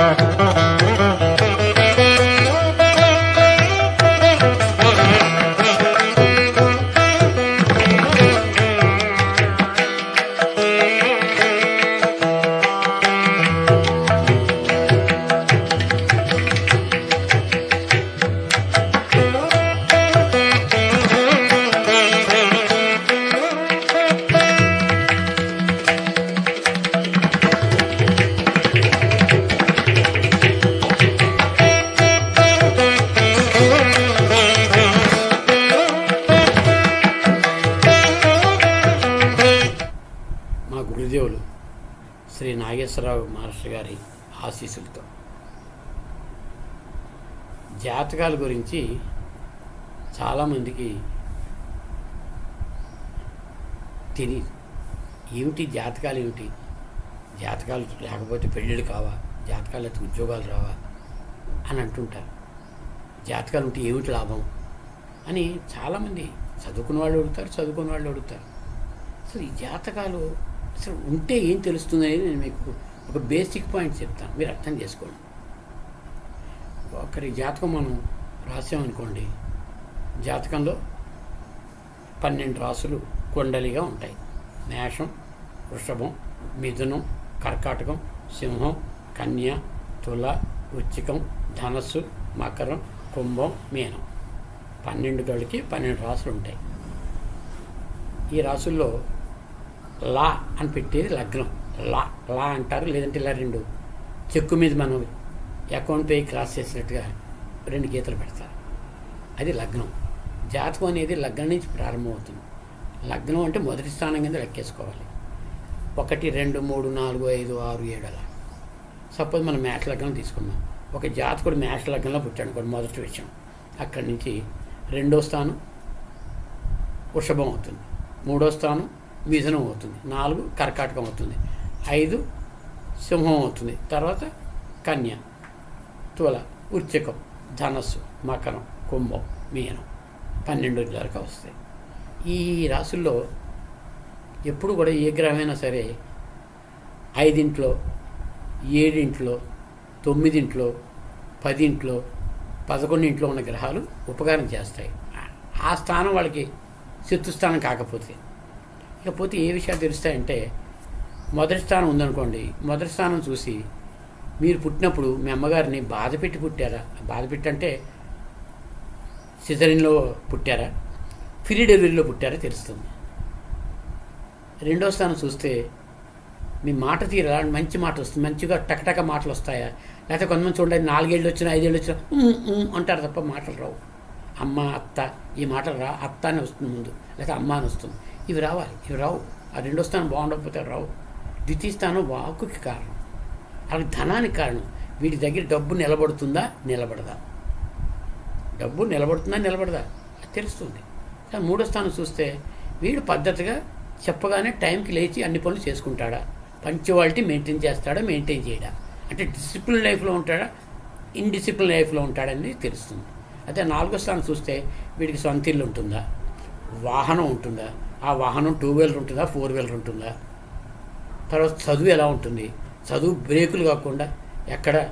మా గురుదేవులు శ్రీ నాగేశ్వరరావు మహర్షి గారి ఆశీస్సులతో. జాతకాల గురించి చాలామందికి తెలియదు ఏమిటి జాతకాలు ఏమిటి? జాతకాలు లేకపోతే పెళ్ళిళ్ళు కావా? జాతకాలు అయితే ఉద్యోగాలు రావా? అని అంటుంటారు. జాతకాలు ఉంటే ఏమిటి లాభం? అని చాలామంది చదువుకున్న వాళ్ళు అడుగుతారు చదువుకున్న వాళ్ళు అడుగుతారు. అసలు ఈ జాతకాలు అసలు ఉంటే ఏం తెలుస్తుంది అనేది నేను మీకు ఒక బేసిక్ పాయింట్ చెప్తాను. మీరు అర్థం చేసుకోండి. ఒకరి జాతకం మనం రాసామనుకోండి జాతకంలో పన్నెండు రాసులు కొండలిగా ఉంటాయి. మేషం వృషభం మిథునం కర్కాటకం సింహం కన్య తుల వృచ్చికం ధనస్సు మకరం కుంభం మీనం. పన్నెండు గడికి పన్నెండు రాసులు ఉంటాయి. ఈ రాసుల్లో లా అని పెట్టేది లగ్నం. లా లా అంటారు లేదంటే ఇలా రెండు. చెక్కు మీద మనం అకౌంట్ పే క్రాస్ చేసినట్టుగా రెండు గీతలు పెడతారు. అది లగ్నం. జాతకం అనేది లగ్నం నుంచి ప్రారంభమవుతుంది. లగ్నం అంటే మొదటి స్థానం కింద లెక్కేసుకోవాలి. ఒకటి రెండు మూడు నాలుగు ఐదు ఆరు ఏడు అలా. సపోజ్ మనం మేష లగ్నం తీసుకుందాం. ఒక జాతకుడు మేష లగ్నంలో పుట్టాడు కూడా మొదటి విషయం. అక్కడి నుంచి రెండో స్థానం వృషభం అవుతుంది. మూడో స్థానం మిథునం అవుతుంది. నాలుగు కర్కాటకం అవుతుంది. ఐదు సింహం అవుతుంది. తర్వాత కన్య తుల ఉచ్చకం ధనస్సు మకరం కుంభం మీనం పన్నెండు వరకు వస్తాయి. ఈ రాసుల్లో ఎప్పుడు కూడా ఏ గ్రహమైనా సరే ఐదింట్లో ఏడింట్లో తొమ్మిదింట్లో పదింట్లో పదకొండింట్లో ఉన్న గ్రహాలు ఉపకారం చేస్తాయి. ఆ స్థానం వాళ్ళకి శత్రుస్థానం కాకపోతే ఇకపోతే ఏ విషయాలు తెలుస్తాయంటే మొదటి స్థానం ఉందనుకోండి. మొదటి స్థానం చూసి మీరు పుట్టినప్పుడు మీ అమ్మగారిని బాధ పెట్టి పుట్టారా? బాధ పెట్టి అంటే సిజరిన్లో పుట్టారా? ఫ్రీ డెలివరీలో పుట్టారా తెలుస్తుంది. రెండో స్థానం చూస్తే మీ మాట తీరా మంచి మాట వస్తుంది. మంచిగా టకటక మాటలు వస్తాయా? లేకపోతే కొంతమంది చూడండి నాలుగేళ్ళు వచ్చినా ఐదేళ్ళు వచ్చినా అంటారు తప్ప మాటలు రావు. అమ్మ అత్త ఈ మాటలు రా అత్త అని వస్తుంది ముందు. లేకపోతే అమ్మ అని వస్తుంది. ఇవి రావాలి ఇవి రావు. ఆ రెండో స్థానం బాగుండకపోతే రావు. ద్వితీయ స్థానం వాకుకి కారణం. అలాగే ధనానికి కారణం. వీటి దగ్గర డబ్బు నిలబడుతుందా? నిలబడదా. డబ్బు నిలబడుతుందా? నిలబడదా? అది తెలుస్తుంది. కానీ మూడో స్థానం చూస్తే వీడు పద్ధతిగా చెప్పగానే టైంకి లేచి అన్ని పనులు చేసుకుంటాడా? పంచువాలిటీ మెయింటైన్ చేస్తాడా? మెయింటైన్ చేయడా? అంటే డిసిప్లిన్ లైఫ్లో ఉంటాడా? ఇన్డిసిప్లిన్ లైఫ్లో ఉంటాడని తెలుస్తుంది. అదే నాలుగో స్థానం చూస్తే వీడికి సొంత ఇల్లు ఉంటుందా? వాహనం ఉంటుందా? ఆ వాహనం టూ వీలర్ ఉంటుందా ఫోర్ వీలర్ ఉంటుందా? తర్వాత చదువు ఎలా ఉంటుంది? చదువు బ్రేకులు కాకుండా ఎక్కడ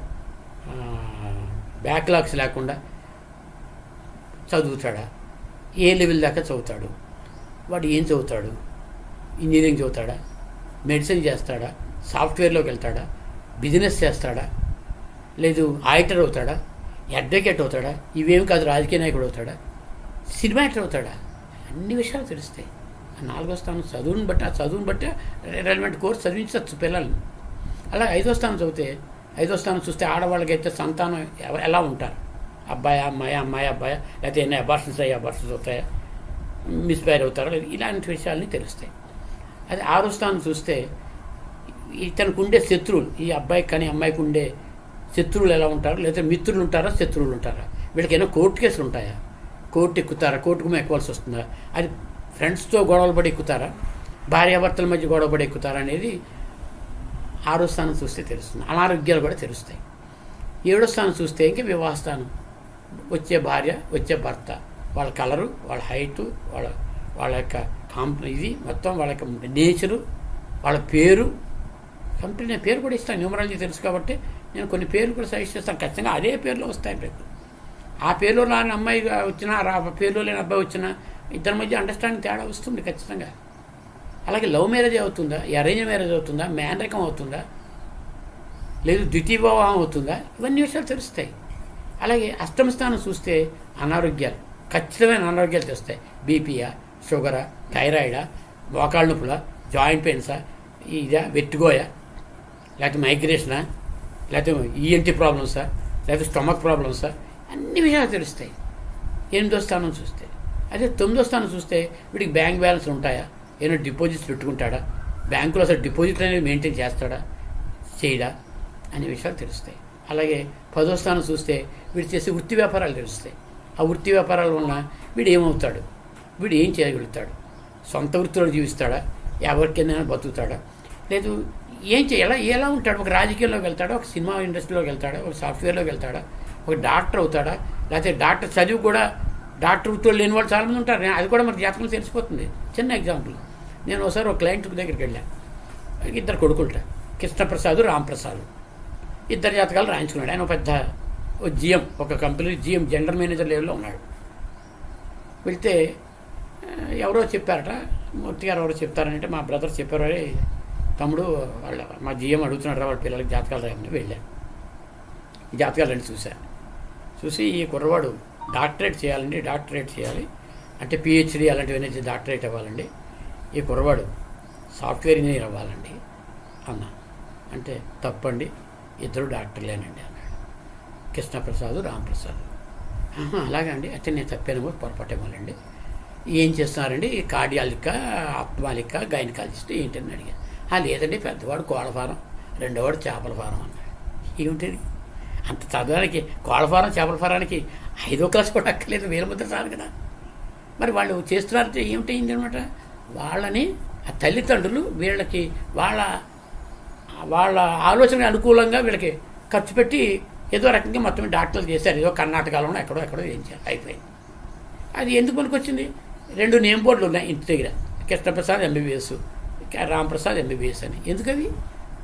బ్యాక్లాగ్స్ లేకుండా చదువుతాడా? ఏ లెవెల్ దాకా చదువుతాడు? వాడు ఏం చదువుతాడు? ఇంజనీరింగ్ చదువుతాడా? మెడిసిన్ చేస్తాడా? సాఫ్ట్వేర్లోకి వెళ్తాడా? బిజినెస్ చేస్తాడా? లేదు ఆడిటర్ అవుతాడా? అడ్వకేట్ అవుతాడా? ఇవేమి కాదు రాజకీయ నాయకుడు అవుతాడా? సినిమా యాక్టర్ అవుతాడా? అన్ని విషయాలు తెలుస్తాయి. నాలుగో స్థానం చదువుని బట్టి ఆ చదువుని బట్టి రెలవెంట్ కోర్స్ చదివించవచ్చు పిల్లల్ని. అలా ఐదో స్థానం చదివితే ఐదో స్థానం చూస్తే ఆడవాళ్ళకైతే సంతానం ఎలా ఉంటారు? అబ్బాయి అమ్మాయి అమ్మాయి అబ్బాయి? లేకపోతే ఎన్ని అబార్షన్స్ అయ్యి అబార్షన్స్ అవుతాయా మిస్పైర్ అవుతారా? ఇలాంటి విషయాలని తెలుస్తాయి. అది ఆరో స్థానం చూస్తే ఇతనికి ఉండే శత్రువులు ఈ అబ్బాయికి కానీ అమ్మాయికి ఉండే శత్రువులు ఎలా ఉంటారు? లేదా మిత్రులు ఉంటారా? శత్రువులు ఉంటారా? వీళ్ళకి ఏమైనా కోర్టు కేసులు ఉంటాయా? కోర్టు ఎక్కుతారా? కోర్టుకు ఎక్కవలసి వస్తుందా? అది ఫ్రెండ్స్తో గొడవలు పడి ఎక్కుతారా? భార్యాభర్తల మధ్య గొడవ పడి ఎక్కుతారా అనేది ఆరో స్థానం చూస్తే తెలుస్తుంది. అనారోగ్యాలు కూడా తెలుస్తాయి. ఏడో స్థానం చూస్తే ఇంకా వివాహ స్థానం. వచ్చే భార్య వచ్చే భర్త వాళ్ళ కలరు వాళ్ళ హైటు వాళ్ళ వాళ్ళ యొక్క కాంప్ ఇది మొత్తం వాళ్ళ యొక్క నేచరు వాళ్ళ పేరు. కంపెనీ నేను పేరు కూడా ఇస్తాను. న్యూమరాలజీ తెలుసు కాబట్టి నేను కొన్ని పేర్లు కూడా సజెస్ట్ చేస్తాను. ఖచ్చితంగా అదే పేర్లు వస్తాయి మీకు. ఆ పేరులో రాని అమ్మాయి వచ్చినా రా పేరులో లేని అబ్బాయి వచ్చినా ఇద్దరి మధ్య అండర్స్టాండింగ్ తేడా వస్తుంది ఖచ్చితంగా. అలాగే లవ్ మ్యారేజ్ అవుతుందా? అరేంజ్ మ్యారేజ్ అవుతుందా? మేనరకం అవుతుందా? లేదు ద్వితీయ వివాహం అవుతుందా? ఇవన్నీ విషయాలు తెలుస్తాయి. అలాగే అష్టమ స్థానం చూస్తే అనారోగ్యాలు ఖచ్చితమైన అనారోగ్యాలు తెస్తాయి బీపీయా షుగరా థైరాయిడా మోకాళ్ళ నొప్పుల జాయింట్ పెయిన్సా ఇదా వెట్టుగోయా లేకపోతే మైగ్రేషనా లేకపోతే ఈఎన్టీ ప్రాబ్లమ్సా లేకపోతే స్టమక్ ప్రాబ్లమ్సా అన్ని విషయాలు తెలుస్తాయి. ఎనిమిదో స్థానం చూస్తే. అదే తొమ్మిదో స్థానం చూస్తే వీడికి బ్యాంక్ బ్యాలెన్స్ ఉంటాయా? ఏమైనా డిపాజిట్స్ పెట్టుకుంటాడా? బ్యాంకులో అసలు డిపాజిట్ అనేది మెయింటైన్ చేస్తాడా? చేయడా? అనే విషయాలు తెలుస్తాయి. అలాగే పదో స్థానం చూస్తే వీడు చేసే వృత్తి వ్యాపారాలు తెలుస్తాయి. ఆ వృత్తి వ్యాపారాల వలన వీడు ఏమవుతాడు? వీడు ఏం చేయగలుగుతాడు? సొంత వృత్తిలో జీవిస్తాడా? ఎవరికైనా బతుకుతాడా? లేదు ఏం చేయాలా ఎలా ఎలా ఉంటాడు? ఒక రాజకీయాల్లోకి వెళ్తాడా? ఒక సినిమా ఇండస్ట్రీలోకి వెళ్తాడా? ఒక సాఫ్ట్వేర్లోకి వెళ్తాడా? ఒక డాక్టర్ అవుతాడా? లేకపోతే డాక్టర్ చదువు కూడా డాక్టర్ వృత్తులు లేని వాళ్ళు చాలామంది ఉంటారు. అది కూడా మన జాతకం తెలిసిపోతుంది. చిన్న ఎగ్జాంపుల్ నేను ఒకసారి ఒక క్లయింట్ దగ్గరికి వెళ్ళాను ఇద్దరు కొడుకుంటా కృష్ణప్రసాద్ రాంప్రసాద్. ఇద్దరు జాతకాలు రాయించుకున్నాడు. ఆయన ఒక పెద్ద ఓ జిఎం ఒక కంపెనీ జిఎం జనరల్ మేనేజర్ లెవెల్లో ఉన్నాడు. వెళ్తే ఎవరో చెప్పారట? మూర్తి గారు ఎవరో చెప్తారంటే మా బ్రదర్ చెప్పారు. తమ్ముడు వాళ్ళ మా జిఎం అడుగుతున్నాడు వాళ్ళ పిల్లలకి జాతకాలు రాయమని వెళ్ళాను జాతకాలు రెండు చూశాను చూసి ఈ కుర్రవాడు డాక్టరేట్ చేయాలండి డాక్టరేట్ చేయాలి. అంటే పిహెచ్డి అలాంటివన్నీ డాక్టరేట్ అవ్వాలండి. ఈ కుర్రవాడు సాఫ్ట్వేర్ ఇంజనీర్ అవ్వాలండి అన్నా. అంటే తప్పండి ఇద్దరు డాక్టర్లేనండి అన్నాడు. కృష్ణప్రసాద్ రాంప్రసాద్. ఆహా, అలాగా అండి. అయితే నేను తప్పానేమో పొరపాటేమోనండి ఏం చేస్తున్నారండి? కార్డియాలిక ఆత్మాలిక గైనకాలజిస్ట్ ఏంటని అడిగాను లేదండి పెద్దవాడు కోళ్ళ ఫారం రెండోవాడు చేపల ఫారం అన్నాడు. ఏమిటి అంత చదవడానికి కోళ్ళ ఫారం చేపల ఫారానికి ఐదో క్లాస్ కూడా అక్కర్లేదు వీరభద్ర సార్ కదా. మరి వాళ్ళు చేస్తున్నారంటే ఏమిటైంది అనమాట? వాళ్ళని ఆ తల్లిదండ్రులు వీళ్ళకి వాళ్ళ వాళ్ళ ఆలోచన అనుకూలంగా వీళ్ళకి ఖర్చు పెట్టి ఏదో రకంగా మొత్తం డాక్టర్లు చేశారు. ఏదో కర్ణాటకలోనో ఎక్కడో ఎక్కడో చేయించారు అయిపోయింది. అది ఎందుకు పనికొచ్చింది? రెండు నేమ్ బోర్డులు ఉన్నాయి ఇంటి దగ్గర. కృష్ణప్రసాద్ ఎంబీబీఎస్ రాంప్రసాద్ ఎంబీబీఎస్ అని. ఎందుకవి?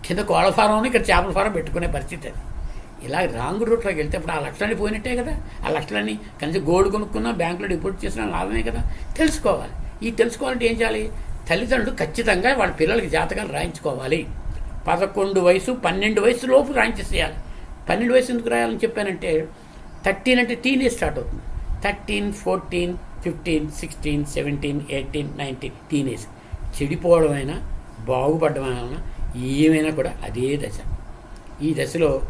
కింద కోళ్ళ ఫారం ఇక్కడ చేపల ఫారం పెట్టుకునే పరిస్థితి అది. ఇలా రాంగ్ రూట్లోకి వెళ్తే ఇప్పుడు ఆ లక్షణాన్ని పోయినట్టే కదా. ఆ లక్షణాన్ని కనీసం గోల్డ్ కొనుక్కున్నా బ్యాంకులో డిపాజిట్ చేసినా లాభమే కదా. తెలుసుకోవాలి. ఈ తెలుసుకోవాలంటే ఏం చేయాలి? తల్లిదండ్రులు ఖచ్చితంగా వాళ్ళ పిల్లలకి జాతకాలు రాయించుకోవాలి. పదకొండు వయసు పన్నెండు వయసు లోపు రాయించేసేయాలి. పన్నెండు వయసు ఎందుకు రాయాలని చెప్పానంటే థర్టీన్ అంటే టీనే స్టార్ట్ అవుతుంది. Thirteen fourteen fifteen sixteen seventeen eighteen nineteen teenage. చెడిపోవడమైనా అయినా ఏమైనా కూడా అదే దశ. ఈ దశలో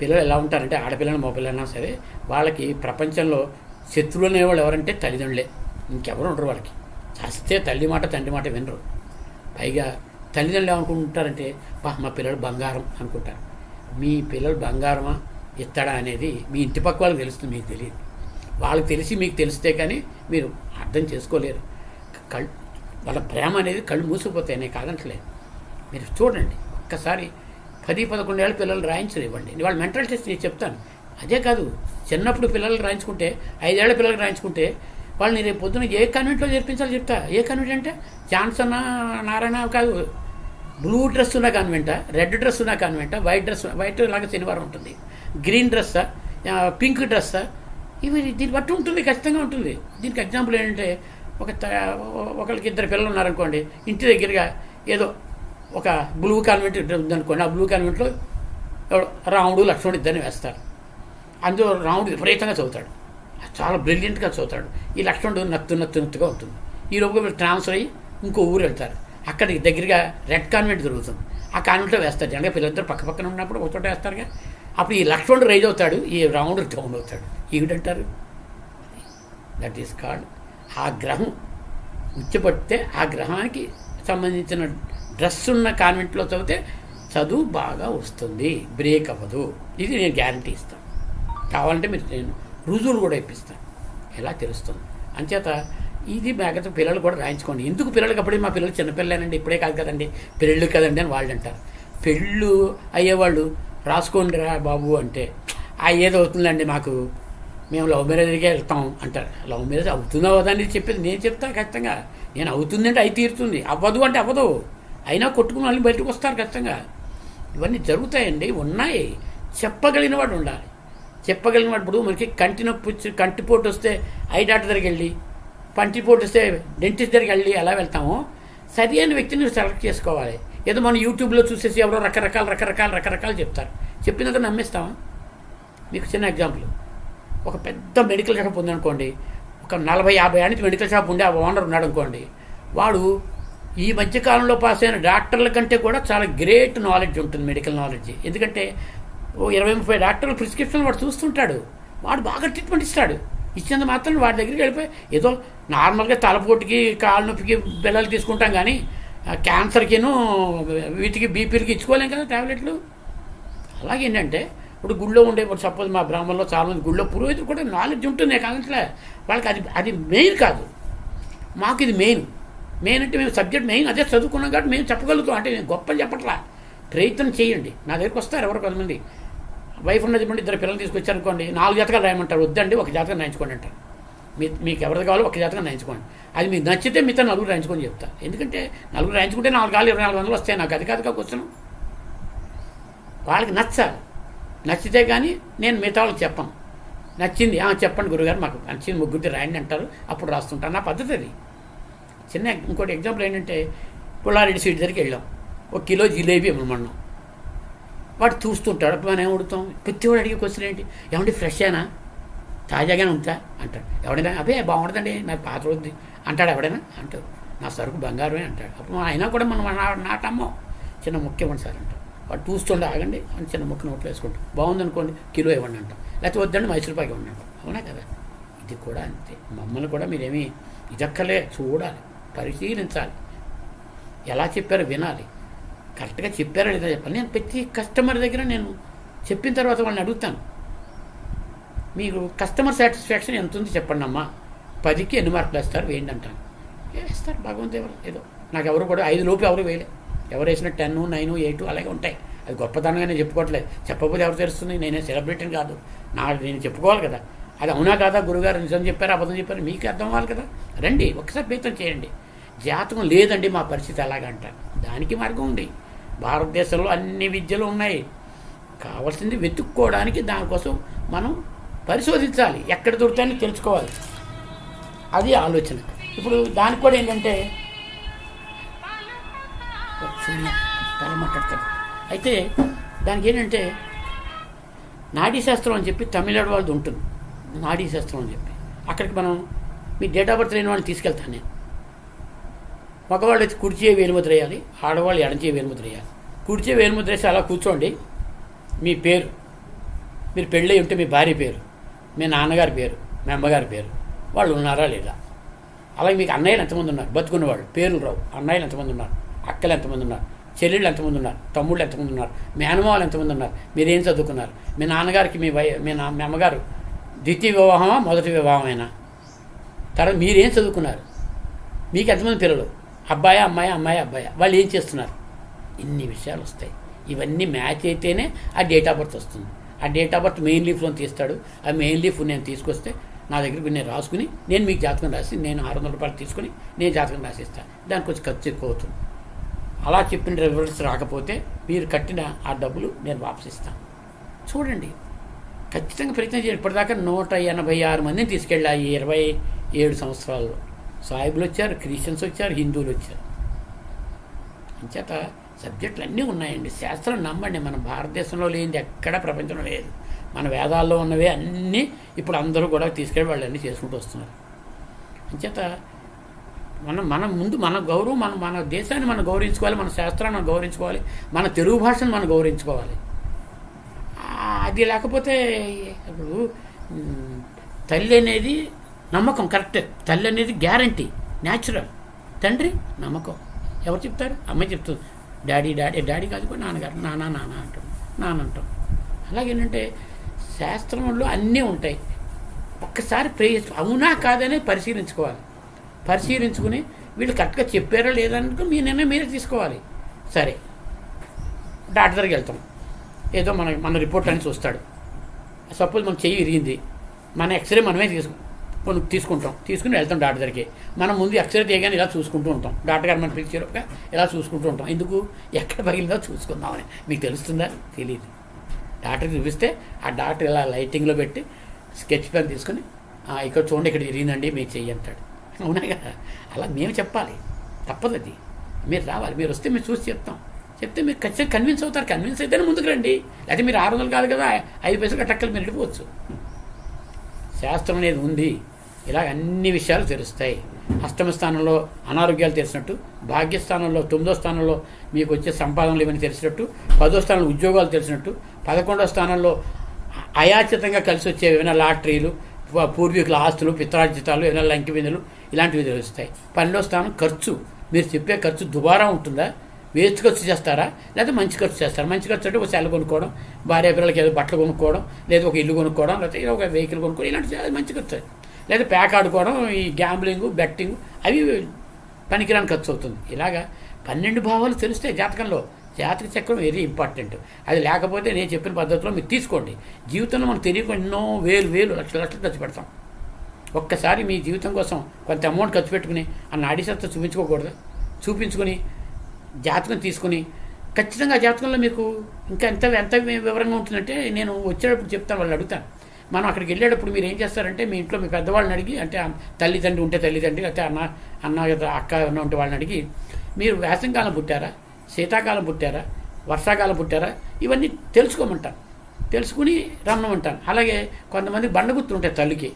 పిల్లలు ఎలా ఉంటారంటే ఆడపిల్లని మగపిల్లైనా సరే వాళ్ళకి ప్రపంచంలో శత్రువులు అనేవాళ్ళు ఎవరంటే తల్లిదండ్రులే. ఇంకెవరు ఉండరు వాళ్ళకి. చస్తే తల్లి మాట తండ్రి మాట వినరు. పైగా తల్లిదండ్రులు ఏమనుకుంటారంటే బా మా పిల్లలు బంగారం అనుకుంటారు. మీ పిల్లలు బంగారమా ఇత్తడా అనేది మీ ఇంటి పక్క వాళ్ళకి తెలుస్తుంది మీకు తెలియదు. వాళ్ళకి తెలిసి మీకు తెలిస్తే కానీ మీరు అర్థం చేసుకోలేరు. కళ్ళు వాళ్ళ ప్రేమ అనేది కళ్ళు మూసిపోతాయి నేను కాదంటలేదు మీరు చూడండి ఒక్కసారి పది పదకొండేళ్ళ పిల్లలు రాయించరు ఇవ్వండి. వాళ్ళ మెంటల్ టెస్ట్ నేను చెప్తాను. అదే కాదు చిన్నప్పుడు పిల్లలు రాయించుకుంటే ఐదేళ్ళ పిల్లలు రాయించుకుంటే వాళ్ళని రేపు పొద్దున ఏ కన్వెంట్లో చేర్పించాలో చెప్తా. ఏ కన్వెంట్ అంటే జాన్సన్ నారాయణ కాదు బ్లూ డ్రెస్ ఉన్న కాన్వెంట రెడ్ డ్రెస్ ఉన్న కాన్వెంట వైట్ డ్రెస్ వైట్ లాగా శనివారం ఉంటుంది. గ్రీన్ డ్రెస్సా పింక్ డ్రెస్సా ఇవి దీన్ని బట్టి ఉంటుంది ఖచ్చితంగా ఉంటుంది. దీనికి ఎగ్జాంపుల్ ఏంటంటే ఒక త- ఒకరికి ఇద్దరు పిల్లలు ఉన్నారనుకోండి ఇంటి దగ్గరగా ఏదో ఒక బ్లూ కాన్వెంట్ ఉందనుకోండి. ఆ బ్లూ కాన్వెంట్లో రాముడు లక్ష్మణుడు ఇద్దరిని వేస్తారు. అందులో రాముడు విపరీతంగా చదువుతాడు. చాలా బ్రిలియంట్గా చదువుతాడు. ఈ లక్ష్మణుడు నత్తు నత్తు నత్తుగా ఉంటుంది. ఈ లోపల వీళ్ళు ట్రాన్స్ఫర్ అయ్యి ఇంకో ఊరు వెళ్తారు. అక్కడికి దగ్గరగా రెడ్ కాన్వెంట్ జరుగుతుంది. ఆ కాన్వెంట్లో వేస్తారు. జనగా పిల్లలిద్దరు పక్క పక్కన ఉన్నప్పుడు ఒక చోట వేస్తారుగా. అప్పుడు ఈ లక్ష్మణుడు రైజ్ అవుతాడు. ఈ రాముడు డౌన్ అవుతాడు. ఏమిటంటారు? దట్ ఈస్ కాల్డ్ ఆ గ్రహం ఉచ్చపడితే ఆ గ్రహానికి సంబంధించిన డ్రెస్ ఉన్న కాన్వెంట్లో చదివితే చదువు బాగా వస్తుంది. బ్రేక్ అవ్వదు. ఇది నేను గ్యారంటీ ఇస్తాను. కావాలంటే మీరు నేను రుజువులు కూడా ఇప్పిస్తాను. ఎలా తెలుస్తుంది? అంచేత ఇది మేకతో పిల్లలు కూడా రాయించుకోండి. ఎందుకు పిల్లలకి అప్పుడే మా పిల్లలు చిన్నపిల్లలేనండి? ఇప్పుడే కాదు కదండి. పెళ్ళి కదండి అని వాళ్ళు అంటారు. పెళ్ళు అయ్యేవాళ్ళు రాసుకోండి రా బాబు అంటే ఆ ఏదో అవుతుందండి మాకు. మేము లవ్ మ్యారేజ్కే వెళ్తాం అంటారు. లవ్ మ్యారేజ్ అవుతుందా అవదా అనేది చెప్పేది నేను చెప్తాను ఖచ్చితంగా. నేను అవుతుందంటే అవి అయి తీరుతుంది. అవ్వదు అంటే అవ్వదు. అయినా కొట్టుకుని వాళ్ళు బయటకు వస్తారు ఖచ్చితంగా. ఇవన్నీ జరుగుతాయండి ఉన్నాయి. చెప్పగలిగిన వాడు ఉండాలి. చెప్పగలిగినప్పుడు ఇప్పుడు మనకి కంటి నొప్పి కంటిపోటు వస్తే ఐ డాక్టర్ దగ్గరికి వెళ్ళి పంటిపోటు వస్తే డెంటిస్ట్ దగ్గరికి వెళ్ళి అలా వెళ్తామో. సరి అయిన వ్యక్తిని సెలెక్ట్ చేసుకోవాలి. ఏదో మనం యూట్యూబ్లో చూసేసి ఎవరో రకరకాల రకరకాల రకరకాలు చెప్తారు. చెప్పినాక నమ్మేస్తామా మీకు చిన్న ఎగ్జాంపుల్ ఒక పెద్ద మెడికల్ షాప్ ఉందనుకోండి ఒక నలభై యాభై అనేది మెడికల్ షాప్ ఉండే ఆ ఓనర్ ఉన్నాడు అనుకోండి వాడు ఈ మధ్యకాలంలో పాస్ అయిన డాక్టర్ల కంటే కూడా చాలా గ్రేట్ నాలెడ్జ్ ఉంటుంది మెడికల్ నాలెడ్జ్. ఎందుకంటే ఓ ఇరవై ముప్పై డాక్టర్లు ప్రిస్క్రిప్షన్ వాడు చూస్తుంటాడు. వాడు బాగా ట్రీట్మెంట్ ఇస్తాడు. ఇచ్చినంత మాత్రం వాడి దగ్గరికి వెళ్ళిపోయి ఏదో నార్మల్గా తలపోటుకి కాళ్ళ నొప్పికి బిల్లలు తీసుకుంటాం కానీ క్యాన్సర్కిను వీటికి బీపీలకి ఇచ్చుకోలేం కదా టాబ్లెట్లు. అలాగేంటంటే ఇప్పుడు గుళ్ళో ఉండే ఇప్పుడు సపోజ్ మా బ్రాహ్మణలో చాలామంది గుళ్ళో పురోహితులు కూడా నాలెడ్జ్ ఉంటుంది కాదంటే వాళ్ళకి అది అది మెయిన్ కాదు. మాకు ఇది మెయిన్. మెయిన్ అంటే మేము సబ్జెక్ట్ మెయిన్ అదే చదువుకున్నాం కాబట్టి మేము చెప్పగలుగుతాం. అంటే నేను గొప్ప చెప్పట్లా. ప్రయత్నం చేయండి. నా దగ్గరికి వస్తారు ఎవరు కొంతమంది. వైఫ్ ఉన్నది ఇవ్వండి ఇద్దరు పిల్లలు తీసుకొచ్చారు అనుకోండి నాలుగు జాతకాలు రాయమంటారు. వద్దండి ఒక జాతకం రాయించుకోండి అంటారు. మీ మీకు ఎవరిది కావాలో ఒక జాతకం రాయించుకోండి. అది మీకు నచ్చితే మిగతా నలుగురు రాయించుకొని చెప్తా. ఎందుకంటే నలుగురు రాయించుకుంటే నాలుగు కాలు ఇరవై నాలుగు వందలు వస్తాయి. నాకు అది కాదు క్వశ్చన్. వాళ్ళకి నచ్చాలి. నచ్చితే కానీ నేను మిగతా వాళ్ళకి చెప్పాను. నచ్చింది. "ఆ, చెప్పండి గురుగారు మాకు నచ్చింది ముగ్గురిని రాయండి అంటారు. అప్పుడు రాస్తుంటాను నా పద్ధతి అది. చిన్న ఇంకోటి ఎగ్జాంపుల్ ఏంటంటే పుల్లారెడ్డి స్వీట్ దగ్గరికి వెళ్ళాం. ఒక కిలో జిలేబీ ఇవ్వమన్నాం వాడు చూస్తుంటాడు అప్పుడు మనం ఏమడుతాం ప్రతివాడు అడిగే క్వశ్చన్ ఏంటి? ఏమంటే ఫ్రెష్ అయినా తాజాగానే ఉంటా అంటాడు. ఎవడైనా? అదే బాగుంటుందండి నాకు పాత ఉంది. అంటాడు ఎవడైనా? అంటాడు. నా సరుకు బంగారమే అంటాడు. అప్పుడు అయినా కూడా మనం నాటమ్మో చిన్న ముఖ్యమని సార్ అంటాడు. వాడు చూస్తుండే ఆగండి అని చిన్న ముక్క నోట్లో వేసుకుంటాం బాగుంది అనుకోండి కిలో ఇవ్వండి అంటాం. లేకపోతే వద్దండి మైసూరుపాకి ఇవ్వండి అంటాం. అవునా కదా? ఇది కూడా అంతే. మమ్మల్ని కూడా మీరేమీ ఇదక్కలే చూడాలి. పరిశీలించాలి. ఎలా చెప్పారో వినాలి. కరెక్ట్గా చెప్పారో లేదా చెప్పాలి. నేను ప్రతి కస్టమర్ దగ్గర నేను చెప్పిన తర్వాత వాళ్ళని అడుగుతాను. మీరు కస్టమర్ సాటిస్ఫాక్షన్ ఎంత ఉంది చెప్పండి అమ్మా. పదికి ఎన్ని మార్కులు వేస్తారు వేయండి అంటాను. వేస్తారు. భగవంతు ఎవరు? ఏదో. నాకు ఎవరు కూడా ఐదు లోపు ఎవరు వేయలే. ఎవరు వేసిన టెన్ నైన్ ఎయిట్ అలాగే ఉంటాయి. అది గొప్పతనంగా నేను చెప్పుకోవట్లేదు. చెప్పకపోతే ఎవరు తెలుస్తుంది? నేనే సెలబ్రిటీని కాదు. నా నేను చెప్పుకోవాలి కదా. అది అవునా కాదా? గురుగారు నిజం చెప్పారు అబద్ధం చెప్పారు మీకు అర్థం అవ్వాలి కదా. రండి ఒకసారి ప్రయత్నం చేయండి. జాతకం లేదండి మా పరిస్థితి అలాగంటారు దానికి మార్గం ఉంది. భారతదేశంలో అన్ని విద్యలు ఉన్నాయి. కావాల్సింది వెతుక్కోవడానికి దానికోసం మనం పరిశోధించాలి. ఎక్కడ దొరుకుతాయని తెలుసుకోవాలి. అది ఆలోచన. ఇప్పుడు దానికి కూడా ఏంటంటే తల మాట్లాడతాడు. అయితే దానికి ఏంటంటే నాడీ శాస్త్రం అని చెప్పి తమిళనాడు వాళ్ళది ఉంటుంది. నాడీ శాస్త్రం అని చెప్పి. అక్కడికి మనం మీ డేట్ ఆఫ్ బర్త్ లేని వాళ్ళని తీసుకెళ్తాను నేను. మగవాళ్ళు అయితే కుర్చీ వేలుముద్ర వేయాలి ఆడవాళ్ళు ఎడంచే వేలుముద్ర వేయాలి. కుడిచే వేలుముద్ర వేసి అలా కూర్చోండి. మీ పేరు మీరు పెళ్ళై ఉంటే మీ భార్య పేరు మీ నాన్నగారి పేరు మీ అమ్మగారి పేరు వాళ్ళు ఉన్నారా లేదా? అలాగే మీకు అన్నయ్యలు ఎంతమంది ఉన్నారు? బతుకున్న వాళ్ళు పేర్లు రావు. అన్నయ్యలు ఎంతమంది ఉన్నారు? అక్కలు ఎంతమంది ఉన్నారు? చెల్లెళ్ళు ఎంతమంది ఉన్నారు? తమ్ముళ్ళు ఎంతమంది ఉన్నారు? మేనమావాళ్ళు ఎంతమంది ఉన్నారు? మీరేం చదువుకున్నారు? మీ నాన్నగారికి మీ వయ మీ నా మీ అమ్మగారు ద్వితీయ వివాహమా మొదటి వివాహమైనా? తర్వాత మీరేం చదువుకున్నారు? మీకు ఎంతమంది పిల్లలు? అబ్బాయి అమ్మాయి అమ్మాయి అబ్బాయి. వాళ్ళు ఏం చేస్తున్నారు? ఇన్ని విషయాలు వస్తాయి. ఇవన్నీ మ్యాచ్ అయితేనే ఆ డేట్ ఆఫ్ బర్త్ వస్తుంది. ఆ డేట్ ఆఫ్ బర్త్ మెయిన్ లీఫ్లో తీస్తాడు. ఆ మెయిన్ లీఫ్ నేను తీసుకొస్తే నా దగ్గరికి నేను రాసుకుని నేను మీకు జాతకం రాసి నేను ఆరు వందల రూపాయలు తీసుకుని నేను జాతకం రాసిస్తాను దానికి కొంచెం ఖర్చు ఎక్కువ అవుతుంది. అలా చెప్పిన రివర్స్ రాకపోతే మీరు కట్టిన ఆ డబ్బులు నేను వాపసిస్తాను చూడండి. ఖచ్చితంగా ప్రయత్నం చేయండి. ఇప్పటిదాకా నూట ఎనభై ఆరు మందిని తీసుకెళ్ళా ఈ ఇరవై ఏడు సంవత్సరాల్లో. సాయిబులు వచ్చారు క్రిస్టియన్స్ వచ్చారు హిందువులు వచ్చారు. అంచేత సబ్జెక్టులు అన్నీ ఉన్నాయండి. శాస్త్రం నమ్మండి మన భారతదేశంలో లేనిది ఎక్కడ ప్రపంచంలో లేదు. మన వేదాల్లో ఉన్నవే అన్నీ ఇప్పుడు అందరూ కూడా తీసుకెళ్ళి వాళ్ళు అన్నీ చేసుకుంటూ వస్తున్నారు. అంచేత మనం మనం ముందు మన గౌరవం మన మన దేశాన్ని మనం గౌరవించుకోవాలి మన శాస్త్రాన్ని మనం గౌరవించుకోవాలి మన తెలుగు భాషను మనం గౌరవించుకోవాలి. అది లేకపోతే ఇప్పుడు తల్లి అనేది నమ్మకం కరెక్ట్. తల్లి అనేది గ్యారంటీ న్యాచురల్. తండ్రి నమ్మకం. ఎవరు చెప్తారు? అమ్మాయి చెప్తుంది. డాడీ డాడీ డాడీ కాదు కూడా నాన్నగారు నానా నాన్న అంటాం నాన్న అంటాం. అలాగేంటంటే శాస్త్రంలో అన్నీ ఉంటాయి. ఒక్కసారి ప్రే అవునా కాదనే పరిశీలించుకోవాలి. పరిశీలించుకుని వీళ్ళు కరెక్ట్గా చెప్పారా లేదనుకో మీ నిర్ణయం మీరే తీసుకోవాలి. సరే. డాక్టర్ దగ్గరికి వెళ్తాం. ఏదో మన మన రిపోర్ట్ అని చూస్తాడు. సపోజ్ మన చెయ్యి విరిగింది. మన ఎక్స్రే మనమే తీసుకుంటాం కొన్ని తీసుకుంటాం. తీసుకుని వెళ్తాం డాక్టర్ దగ్గరికి. మనం ముందు ఎక్స్రే తీయగానే ఇలా చూసుకుంటూ ఉంటాం. డాక్టర్ గారు మనం పిలిచేటప్పుడు ఇలా చూసుకుంటూ ఉంటాం. ఎందుకు? ఎక్కడ పగిలిందో చూసుకుందామని. మీకు తెలుస్తుందా? తెలియదు డాక్టర్కి చూపిస్తే ఆ డాక్టర్ ఇలా లైటింగ్లో పెట్టి స్కెచ్ పెన్ తీసుకుని ఇక్కడ చూడండి ఇక్కడ తిరిగిందండి మీరు చెయ్యి అంటాడు. అవునా కదా? అలా మేము చెప్పాలి. తప్పదు అది. మీరు రావాలి. మీరు వస్తే మేము చూసి చెప్తాం. చెప్తే మీరు ఖచ్చితంగా కన్విన్స్ అవుతారు. కన్విన్స్ అయితేనే ముందుకు రండి. అయితే మీరు ఆరు వందలు కాదు కదా ఐదు పైసలు కట్టక్కలు మీరు వెళ్ళిపోవచ్చు. శాస్త్రం అనేది ఉంది. ఇలా అన్ని విషయాలు తెలుస్తాయి. అష్టమ స్థానంలో అనారోగ్యాలు తెలిసినట్టు భాగ్యస్థానంలో తొమ్మిదో స్థానంలో మీకు వచ్చే సంపాదనలు ఇవన్నీ తెలిసినట్టు పదో స్థానంలో ఉద్యోగాలు తెలిసినట్టు పదకొండో స్థానంలో అయాచితంగా కలిసి వచ్చే ఏమైనా లాటరీలు పూర్వీకుల ఆస్తులు పిత్రార్జితాలు ఏమైనా లంకి విందులు ఇలాంటివి తెలుస్తాయి. పన్నెండో స్థానం ఖర్చు. మీరు చెప్పే ఖర్చు దుబారా ఉంటుందా? వేస్ట్ ఖర్చు చేస్తారా? లేదా మంచి ఖర్చు చేస్తారా? మంచి ఖర్చు అంటే ఒక సెల కొనుక్కోవడం భార్య పిల్లలకి ఏదో బట్టలు కొనుక్కోవడం లేదా ఒక ఇల్లు కొనుక్కోవడం లేకపోతే ఒక వెహికల్ కొనుక్కోవడం ఇలాంటి మంచి ఖర్చు. లేదా ప్యాక్ ఆడుకోవడం ఈ గ్యాంబ్లింగ్ బెట్టింగ్ అవి పనికిరాని ఖర్చు అవుతుంది. ఇలాగా పన్నెండు భావాలు తెలిస్తే జాతకంలో. జాతక చక్రం వెరీ ఇంపార్టెంట్. అది లేకపోతే నేను చెప్పిన పద్ధతిలో మీరు తీసుకోండి. జీవితంలో మనకు తెలియకుండా ఎన్నో వేలు వేలు లక్షల లక్షలు ఖర్చు పెడతాం. ఒక్కసారి మీ జీవితం కోసం కొంత అమౌంట్ ఖర్చు పెట్టుకుని ఆ నాడీసత్తా చూపించుకోకూడదు. చూపించుకుని జాతకం తీసుకుని ఖచ్చితంగా ఆ జాతకంలో మీకు ఇంకా ఎంత ఎంత వివరంగా ఉంటుందంటే నేను వచ్చేటప్పుడు చెప్తాను వాళ్ళు అడుగుతాను. మనం అక్కడికి వెళ్ళేటప్పుడు మీరు ఏం చేస్తారంటే మీ ఇంట్లో మీ పెద్దవాళ్ళని అడిగి అంటే తల్లిదండ్రి ఉంటే తల్లిదండ్రి లేకపోతే అన్న అన్న అక్క అన్న ఉంటే వాళ్ళని అడిగి మీరు వేసంకాలం పుట్టారా శీతాకాలం పుట్టారా వర్షాకాలం పుట్టారా ఇవన్నీ తెలుసుకోమంటాను తెలుసుకుని రమ్మమంటాను అలాగే కొంతమంది బండ గుర్తులు ఉంటాయి తల్లికి.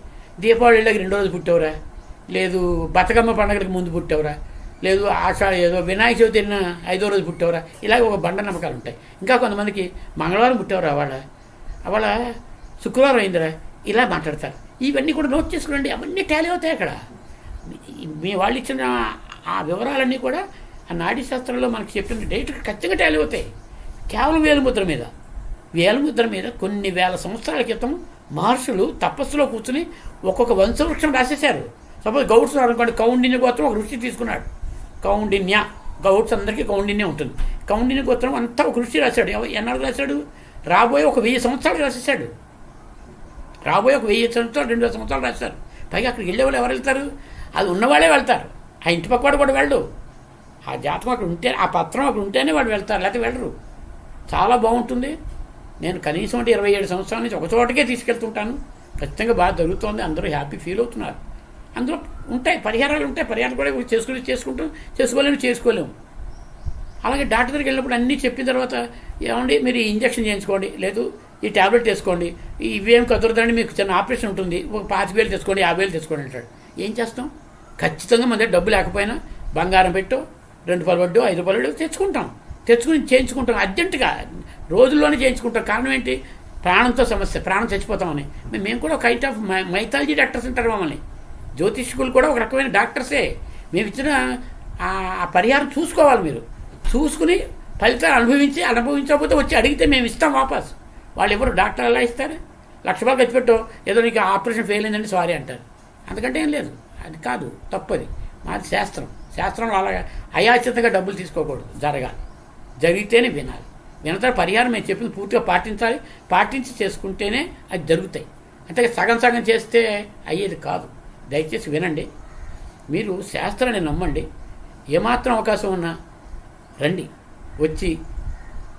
వెళ్ళాక రెండు రోజులు పుట్టేవరా? లేదు బతుకమ్మ పండగలకు ముందు పుట్టేవరా? లేదు ఆషాఢ ఏదో వినాయక చవితి అయిన ఐదో రోజు పుట్టేవరా? ఇలాగ ఒక బండ నమ్మకాలు ఉంటాయి. ఇంకా కొంతమందికి మంగళవారం పుట్టేవరా వాళ్ళ? వాళ్ళ శుక్రవారం అయిందిరా. ఇలా మాట్లాడతారు. ఇవన్నీ కూడా నోట్ చేసుకోండి అవన్నీ టాలీ అవుతాయి అక్కడ. మీ వాళ్ళు ఇచ్చిన ఆ వివరాలన్నీ కూడా ఆ నాడీ శాస్త్రంలో మనకి చెప్పిన డేట్ ఖచ్చితంగా టాలీ అవుతాయి. కేవలం వేలుముద్ర మీద. వేలుముద్ర మీద కొన్ని వేల సంవత్సరాల క్రితం మహర్షులు తపస్సులో కూర్చుని ఒక్కొక్క వంశవృక్షం రాసేశారు. సపోజ్ గౌడ్స్ అనుకోండి కౌండిన్య గోత్రం ఒక ఋషి తీసుకున్నాడు. కౌండిన్య. గౌడ్స్ అందరికీ కౌండిన్య ఉంటుంది. కౌండిన్య గోత్రం అంతా ఒక ఋషి రాశాడు. ఎవ- ఎన్నాళ్ళు రాశాడు? రాబోయే ఒక వెయ్యి సంవత్సరాలు రాసేసాడు రాబోయే ఒక వెయ్యి సంవత్సరాలు రెండు వేల సంవత్సరాలు రాస్తారు. పైగా అక్కడికి వెళ్ళే వాళ్ళు ఎవరు వెళ్తారు? అది ఉన్నవాళ్ళే వెళ్తారు. ఆ ఇంటి పక్కవాడు కూడా వెళ్ళడు ఆ జాతకం అక్కడ ఉంటే ఆ పత్రం అక్కడ ఉంటేనే వాడు వెళ్తారు లేకపోతే వెళ్ళరు. చాలా బాగుంటుంది. నేను కనీసం అంటే ఇరవై ఏడు సంవత్సరాల నుంచి ఒక చోటకే తీసుకెళ్తుంటాను. ఖచ్చితంగా బాగా జరుగుతోంది. అందరూ హ్యాపీ ఫీల్ అవుతున్నారు. అందులో ఉంటాయి పరిహారాలు ఉంటాయి. పరిహారాలు కూడా చేసుకుని చేసుకుంటాం చేసుకోలేము చేసుకోలేము. అలాగే డాక్టర్ దగ్గరికి వెళ్ళినప్పుడు అన్నీ చెప్పిన తర్వాత ఏమండి మీరు ఇంజక్షన్ చేయించుకోండి. లేదు ఈ ట్యాబ్లెట్ తీసుకోండి ఇవేం కుదరదండి మీకు చిన్న ఆపరేషన్ ఉంటుంది. ఒక పాతిక వేలు తెచ్చుకోండి యాభై వేలు తెచ్చుకోండి అంటాడు. ఏం చేస్తాం? ఖచ్చితంగా మన దగ్గర డబ్బు లేకపోయినా బంగారం పెట్టు రెండు రూపాయలు వడ్డో ఐదు రూపాయలు తెచ్చుకుంటాం. తెచ్చుకుని చేయించుకుంటాం. అర్జెంటుగా రోజుల్లోనే చేయించుకుంటాం. కారణం ఏంటి? ప్రాణంతో సమస్య ప్రాణం చచ్చిపోతామని. మేము కూడా ఒక కైట్ ఆఫ్ మైథాలజీ డాక్టర్స్ అంటారు మమ్మల్ని. జ్యోతిష్కులు కూడా ఒక రకమైన డాక్టర్సే. మేము ఇచ్చిన ఆ- ఆ పరిహారం చూసుకోవాలి మీరు. చూసుకుని ఫలితాలు అనుభవించి అనుభవించకపోతే వచ్చి అడిగితే మేము ఇస్తాం వాపస్. వాళ్ళు ఎవరు డాక్టర్ ఎలా ఇస్తారు? లక్ష రూపాయలు ఖర్చు పెట్టు. ఏదో నీకు ఆపరేషన్ ఫెయిల్ అయిందండి సారీ అంటారు. అందుకంటే ఏం లేదు. అది కాదు. తప్పది. మాది శాస్త్రం. శాస్త్రంలో అలాగా అయాచితంగా డబ్బులు తీసుకోకూడదు. జరగాలి. జరిగితేనే వినాలి. వినతర పరిహారం మేము చెప్పింది పూర్తిగా పాటించాలి. పాటించి చేసుకుంటేనే అది జరుగుతాయి. అంటే సగం సగం చేస్తే అయ్యేది కాదు. దయచేసి వినండి. మీరు శాస్త్రాన్ని నమ్మండి. ఏమాత్రం అవకాశం ఉన్నా రండి. వచ్చి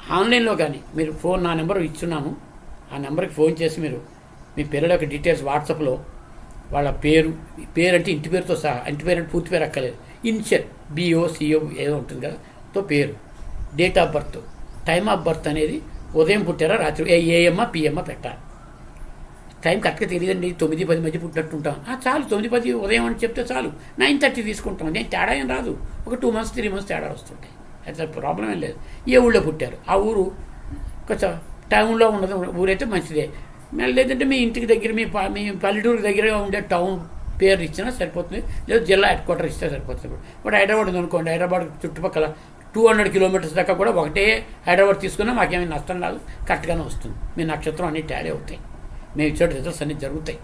ఆన్లైన్లో కానీ మీరు ఫోన్ నా నెంబర్ ఇచ్చున్నాను ఆ నెంబర్కి ఫోన్ చేసి మీరు మీ పిల్లల యొక్క డీటెయిల్స్ వాట్సాప్లో వాళ్ళ పేరు పేరు అంటే ఇంటి పేరుతో సహా ఇంటి పేరు అంటే పూర్తి పేరు అక్కర్లేదు. ఇన్షియల్ బిఓ సిఓ ఏదో ఉంటుంది కదా తో పేరు. Date of birth time of birth అనేది ఉదయం పుట్టారా రాత్రి ఏ ఏఎమ్మా పిఎమ్మా పెట్టాలి. టైం కరెక్ట్గా తెలియదండి తొమ్మిది పది మధ్య పుట్టినట్టుంటాం. ఉంటాం చాలు తొమ్మిది పది ఉదయం అని చెప్తే చాలు. నైన్ థర్టీ తీసుకుంటాం. నేను తేడా ఏం రాదు. ఒక టూ మంత్స్ త్రీ మంత్స్ తేడా వస్తుంటాయి. అయితే ప్రాబ్లం ఏం లేదు. ఏ ఊళ్ళో పుట్టారు? ఆ ఊరు కొంచెం టౌన్లో ఉన్నది ఊరైతే మంచిదే. మళ్ళీ లేదంటే మీ ఇంటికి దగ్గర మీ ప- మీ పల్లెటూరు దగ్గర ఉండే టౌన్ పేరు ఇచ్చినా సరిపోతుంది. లేదా జిల్లా హెడ్ క్వార్టర్ ఇస్తే సరిపోతుంది ఇప్పుడు. హైదరాబాద్ ఉంది అనుకోండి హైదరాబాద్ చుట్టుపక్కల టూ హండ్రెడ్ కిలోమీటర్స్ దాకా కూడా ఒకటే హైదరాబాద్ తీసుకున్నా మాకేమీ నష్టం రాదు. కరెక్ట్గానే వస్తుంది. మీ నక్షత్రం అన్ని టాలీ అవుతాయి. మేము ఇచ్చే రిజల్ట్స్ అన్నీ జరుగుతాయి.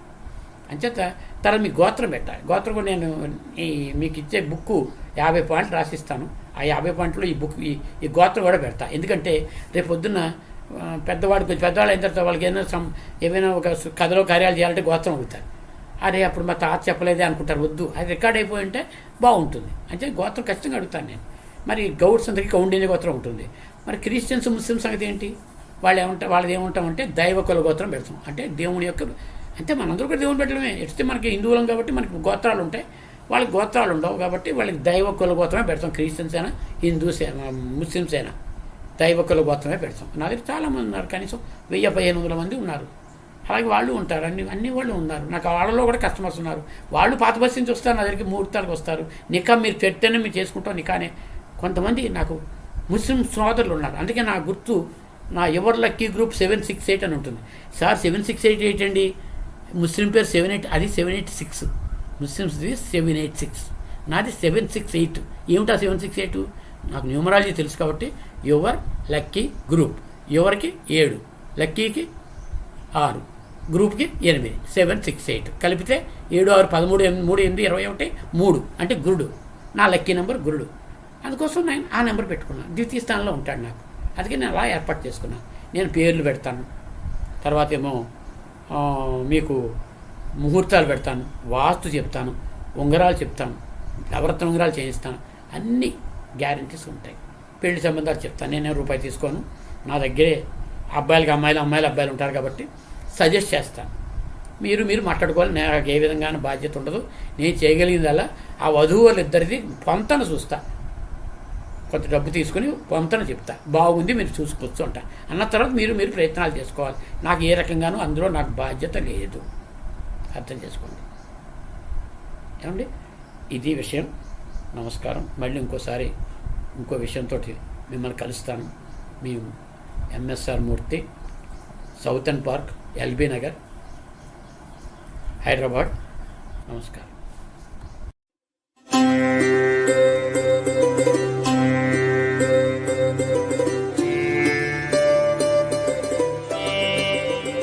అంచేత తర్వాత మీ గోత్రం పెట్టాలి. గోత్రం కూడా నేను ఈ మీకు ఇచ్చే బుక్కు యాభై పాయింట్లు రాసిస్తాను. ఆ యాభై పాయింట్లు ఈ బుక్ ఈ ఈ గోత్రం కూడా పెడతా. ఎందుకంటే రేపు పొద్దున్న పెద్దవాడు కొంచెం పెద్దవాళ్ళు అయిన తర్వాత వాళ్ళకి ఏమైనా సమ్ ఏమైనా ఒక కథలో కార్యాలు చేయాలంటే గోత్రం అవుతారు. అరే అప్పుడు మా తాత చెప్పలేదే అనుకుంటారు. వద్దు. అది రికార్డ్ అయిపోయి ఉంటే బాగుంటుంది. అంటే గోత్రం ఖచ్చితంగా అడుగుతాను నేను. మరి గౌడ్స్ అందరికీ కౌండిన్య గోత్రం ఉంటుంది. మరి క్రిస్టియన్స్ ముస్లిం సంగతి ఏంటి? వాళ్ళు ఏమంటారు వాళ్ళది ఏమంటామంటే దైవ కుల గోత్రం పెడతాం. అంటే దేవుని యొక్క అంటే మనందరూ కూడా దేవుని పెట్టడమే. ఎడితే మనకి హిందువులం కాబట్టి మనకి గోత్రాలు ఉంటాయి. వాళ్ళకి గోత్రాలు ఉండవు కాబట్టి వాళ్ళకి దైవ కుల గోత్రమే పెడతాం. క్రిస్టియన్స్ అయినా హిందూస్ అయినా ముస్లిమ్స్ అయినా దైవ కుల గోత్రమే పెడతాం. నా దగ్గర చాలామంది ఉన్నారు. కనీసం వెయ్యి పదిహేను వందల మంది ఉన్నారు. అలాగే వాళ్ళు ఉంటారు. అన్ని అన్ని వాళ్ళు ఉన్నారు. నాకు వాళ్ళలో కూడా కస్టమర్స్ ఉన్నారు. వాళ్ళు పాత బస్సు నుంచి వస్తారు. నా దగ్గరికి ముహూర్తాలకు వస్తారు. నికా మీరు పెట్టని మీరు చేసుకుంటాం. నికానే కొంతమంది నాకు ముస్లిం సోదరులు ఉన్నారు. అందుకే నా గుర్తు నా ever lucky group seven six eight అని ఉంటుంది. Sir seven six eight eight అండి. ముస్లిం పేరు సెవెన్ ఎయిట్ అది సెవెన్ ఎయిట్ సిక్స్. ముస్లిమ్స్ది సెవెన్ ఎయిట్ సిక్స్ నాది సెవెన్ సిక్స్ ఎయిట్ ఏమిటా సెవెన్ సిక్స్ ఎయిట్ నాకు న్యూమరాలజీ తెలుసు కాబట్టి యువర్ లక్కీ గ్రూప్ యువర్కి ఏడు. లక్కీకి ఆరు. గ్రూప్కి ఎనిమిది. సెవెన్ సిక్స్ ఎయిట్ కలిపితే ఏడు ఆరు పదమూడు ఎనిమిది మూడు ఎనిమిది ఇరవై ఒకటి మూడు. అంటే గురుడు. నా లక్కీ నెంబర్ గురుడు. అందుకోసం నేను ఆ నెంబర్ పెట్టుకున్నాను ద్వితీయ స్థానంలో ఉంటాడు నాకు. అందుకే నేను అలా ఏర్పాటు చేసుకున్నాను నేను పేర్లు పెడతాను. తర్వాత ఏమో మీకు ముహూర్తాలు పెడతాను వాస్తు చెప్తాను ఉంగరాలు చెప్తాను నవరత్న ఉంగరాలు చేయిస్తాను. అన్ని గ్యారంటీస్ ఉంటాయి. పెళ్ళి సంబంధాలు చెప్తాను. నేనే రూపాయి తీసుకోను. నా దగ్గరే అబ్బాయిలకి అమ్మాయిలు అమ్మాయిలు అబ్బాయిలు ఉంటారు కాబట్టి సజెస్ట్ చేస్తాను. మీరు మీరు మాట్లాడుకోవాలి. నాకు ఏ విధంగానూ బాధ్యత ఉండదు. నేను చేయగలిగిందల్లా ఆ వధువు వాళ్ళిద్దరిది పొంతన చూస్తా. కొంత డబ్బు తీసుకుని పొంతన చెప్తా. బాగుంది మీరు చూసుకోవచ్చు అంట అన్న తర్వాత మీరు మీరు ప్రయత్నాలు చేసుకోవాలి. నాకు ఏ రకంగానూ అందులో నాకు బాధ్యత లేదు. అర్థం చేసుకోండి. ఏమండి? ఇది విషయం. నమస్కారం. మళ్ళీ ఇంకోసారి ఇంకో విషయంతో మిమ్మల్ని కలుస్తాను. మీ MSR Murthy southern park LB Nagar Hyderabad. నమస్కారం.